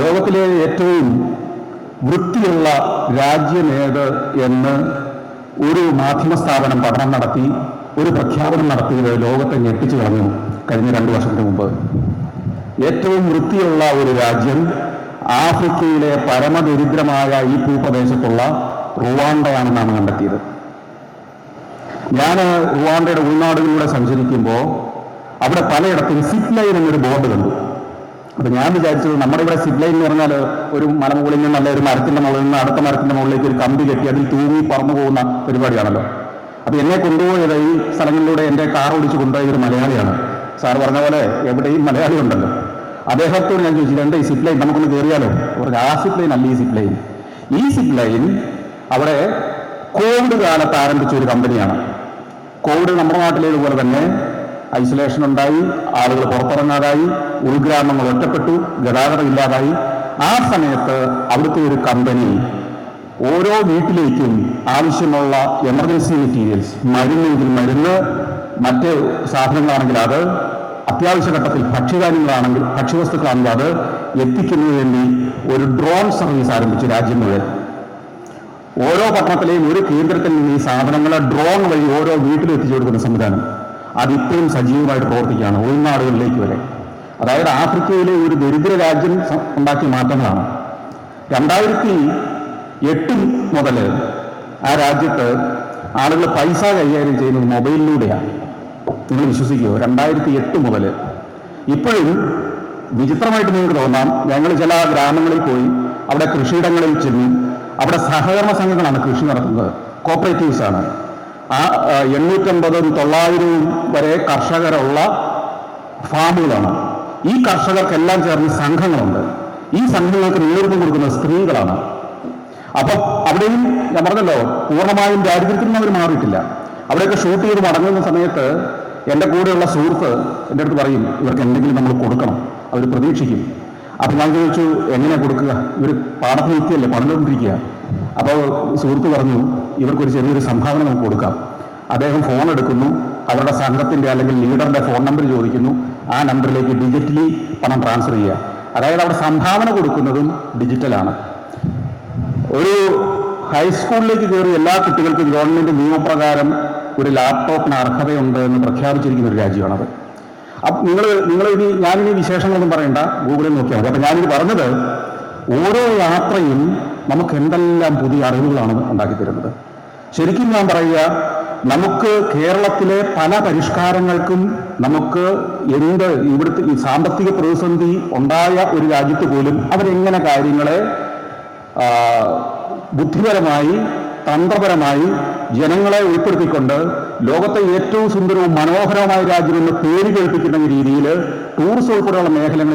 ലോകത്തിലെ ഏറ്റവും വൃത്തിയുള്ള രാജ്യമേത് എന്ന് ഒരു മാധ്യമ സ്ഥാപനം പഠനം നടത്തി ഒരു പ്രഖ്യാപനം നടത്തിയത് ലോകത്തെ ഞെട്ടിച്ചു കളഞ്ഞു കഴിഞ്ഞ രണ്ടു വർഷത്തിന് മുമ്പ്. ഏറ്റവും വൃത്തിയുള്ള ഒരു രാജ്യം ആഫ്രിക്കയിലെ പരമദരിദ്രമായ ഈ ഭൂപ്രദേശത്തുള്ള റുവാണ്ടയാണെന്നാണ് കണ്ടെത്തിയത്. ഞാൻ റുവാണ്ടയുടെ ഉൾനാടുകളിലൂടെ സഞ്ചരിക്കുമ്പോൾ അവിടെ പലയിടത്തും സിപ്പ് ലൈൻ എന്നൊരു ബോർഡ് കണ്ടു. അപ്പൊ ഞാൻ വിചാരിച്ചത് നമ്മുടെ ഇവിടെ സിബ്ലൈ എന്ന് പറഞ്ഞാൽ ഒരു മലമുകളിൽ നിന്ന് അല്ല ഒരു മരത്തിന്റെ മുകളിൽ നിന്ന് അടുത്ത മരത്തിന്റെ മുകളിലേക്ക് ഒരു കമ്പി കെട്ടി അതിൽ തൂങ്ങി പറന്നു പോകുന്ന പരിപാടിയാണല്ലോ. അപ്പൊ എന്നെ കൊണ്ടുപോയത് ഈ സ്ഥലങ്ങളിലൂടെ എന്റെ കാർ ഓടിച്ച് കൊണ്ടുപോയ ഒരു മലയാളിയാണ്. സാർ പറഞ്ഞ പോലെ എവിടെയും മലയാളി ഉണ്ടല്ലോ. അദ്ദേഹത്തോട് ഞാൻ ചോദിച്ചു രണ്ട് ഈ സിപ്ലൈൻ ലൈൻ? നമുക്കൊന്ന് കയറിയാലോ പറഞ്ഞു ആ സിപ്ലൈൻ അല്ല ഈ സിപ്ലൈൻ ഈ സിപ്ലൈൻ അവിടെ കോവിഡ് കാലത്ത് ആരംഭിച്ച ഒരു കമ്പനിയാണ്. കോവിഡ് നമ്മുടെ നാട്ടിലേതുപോലെ തന്നെ ഐസൊലേഷൻ ഉണ്ടായി ആളുകൾ പുറത്തിറങ്ങാതായി ഉൾഗ്രാമങ്ങൾ ഒറ്റപ്പെട്ടു ഗതാഗതം ഇല്ലാതായി ആ സമയത്ത് അവിടുത്തെ ഒരു കമ്പനി ഓരോ വീട്ടിലേക്കും ആവശ്യമുള്ള എമർജൻസി മെറ്റീരിയൽസ് മരുന്നെങ്കിൽ മരുന്ന് മറ്റ് സാധനങ്ങളാണെങ്കിൽ അത് അത്യാവശ്യ ഘട്ടത്തിൽ ഭക്ഷ്യധാന്യങ്ങളാണെങ്കിൽ ഭക്ഷ്യവസ്തുക്കളാണെങ്കിൽ അത് എത്തിക്കുന്നതിന് വേണ്ടി ഒരു ഡ്രോൺ സർവീസ് ആരംഭിച്ചു രാജ്യം മുഴുവൻ. ഓരോ പട്ടണത്തിലെയും ഒരു കേന്ദ്രത്തിൽ നിന്ന് ഈ സാധനങ്ങൾ ഡ്രോൺ വഴി ഓരോ വീട്ടിലും എത്തിച്ചു കൊടുക്കുന്ന സംവിധാനം. അതിപ്പോഴും സജീവമായിട്ട് പ്രവർത്തിക്കുകയാണ് ഉൾനാടുകളിലേക്ക് വരെ. അതായത് ആഫ്രിക്കയിലെ ഒരു ദരിദ്ര രാജ്യം ഉണ്ടാക്കിയ മാറ്റങ്ങളാണ്. രണ്ടായിരത്തി എട്ട് മുതൽ ആ രാജ്യത്ത് ആളുകൾ പൈസ കൈകാര്യം ചെയ്യുന്നത് മൊബൈലിലൂടെയാണ്. നിങ്ങൾ വിശ്വസിക്കുമോ രണ്ടായിരത്തി എട്ട് മുതൽ. ഇപ്പോഴും വിചിത്രമായിട്ട് നിങ്ങൾക്ക് തോന്നാം ഞങ്ങൾ ചില ഗ്രാമങ്ങളിൽ പോയി അവിടെ കൃഷിയിടങ്ങളിൽ ചെന്നു അവിടെ സഹകരണ സംഘങ്ങളാണ് കൃഷി നടത്തുന്നത്. കോപ്പറേറ്റീവ്സ് ആണ്. ആ എണ്ണൂറ്റമ്പതും തൊള്ളായിരവും വരെ കർഷകരുള്ള ഫാമുകളാണ്. ഈ കർഷകർക്കെല്ലാം ചേർന്ന് സംഘങ്ങളുണ്ട്. ഈ സംഘങ്ങൾക്ക് നേതൃത്വം കൊടുക്കുന്ന സ്ത്രീകളാണ്. അപ്പം അവിടെയും ഞാൻ പറഞ്ഞല്ലോ പൂർണമായും ദാരിദ്ര്യത്തിൽ നിന്ന് അവർ മാറിയിട്ടില്ല. അവിടെയൊക്കെ ഷൂട്ട് ചെയ്ത് മടങ്ങുന്ന സമയത്ത് എന്റെ കൂടെയുള്ള സുഹൃത്ത് എന്റെ അടുത്ത് പറയും ഇവർക്ക് എന്തെങ്കിലും നമ്മൾ കൊടുക്കണം. അവർ പ്രതീക്ഷിക്കും. അപ്പം ഞാൻ ചോദിച്ചു എങ്ങനെ കൊടുക്കുക? ഇവർ പാടത്ത് നിൽക്കുകയല്ലേ പണിതുകൊണ്ടിരിക്കുക അപ്പോൾ സുഹൃത്ത് പറഞ്ഞു ഇവർക്കൊരു ചെറിയൊരു സംഭാവന നമുക്ക് കൊടുക്കാം. അദ്ദേഹം ഫോൺ എടുക്കുന്നു അവരുടെ സംഘത്തിന്റെ അല്ലെങ്കിൽ ലീഡറിന്റെ ഫോൺ നമ്പർ ചോദിക്കുന്നു ആ നമ്പറിലേക്ക് ഡിജിറ്റലി പണം ട്രാൻസ്ഫർ ചെയ്യുക. അതായത് അവിടെ സംഭാവന കൊടുക്കുന്നതും ഡിജിറ്റലാണ് ഒരു ഹൈസ്കൂളിലേക്ക് കയറി എല്ലാ കുട്ടികൾക്കും ഗവൺമെന്റ് നിയമപ്രകാരം ഒരു ലാപ്ടോപ്പിന് അർഹതയുണ്ട് എന്ന് പ്രഖ്യാപിച്ചിരിക്കുന്ന ഒരു രാജ്യമാണത് അപ്പം നിങ്ങൾ നിങ്ങൾ ഇനി ഞാനിനി വിശേഷങ്ങളൊന്നും പറയണ്ട. ഗൂഗിളിൽ നോക്കിയാൽ മതി. അപ്പം ഞാനിത് പറഞ്ഞത് ഓരോ യാത്രയും നമുക്ക് എന്തെല്ലാം പുതിയ അറിവുകളാണ് ഉണ്ടാക്കി തരുന്നത്? ശരിക്കും ഞാൻ പറയുക നമുക്ക് കേരളത്തിലെ പല പരിഷ്കാരങ്ങൾക്കും നമുക്ക് എന്ത് ഇവിടുത്തെ ഈ സാമ്പത്തിക പ്രതിസന്ധി ഉണ്ടായ ഒരു രാജ്യത്ത് പോലും അവരെങ്ങനെ കാര്യങ്ങളെ ബുദ്ധിപരമായി തന്ത്രപരമായി ജനങ്ങളെ ഉൾപ്പെടുത്തിക്കൊണ്ട് ലോകത്തെ ഏറ്റവും സുന്ദരവും മനോഹരവുമായ രാജ്യമെന്ന് പേര് കേൾപ്പിക്കുന്ന രീതിയിൽ ടൂറിസം ഉൾപ്പെടെയുള്ള മേഖലകളിൽ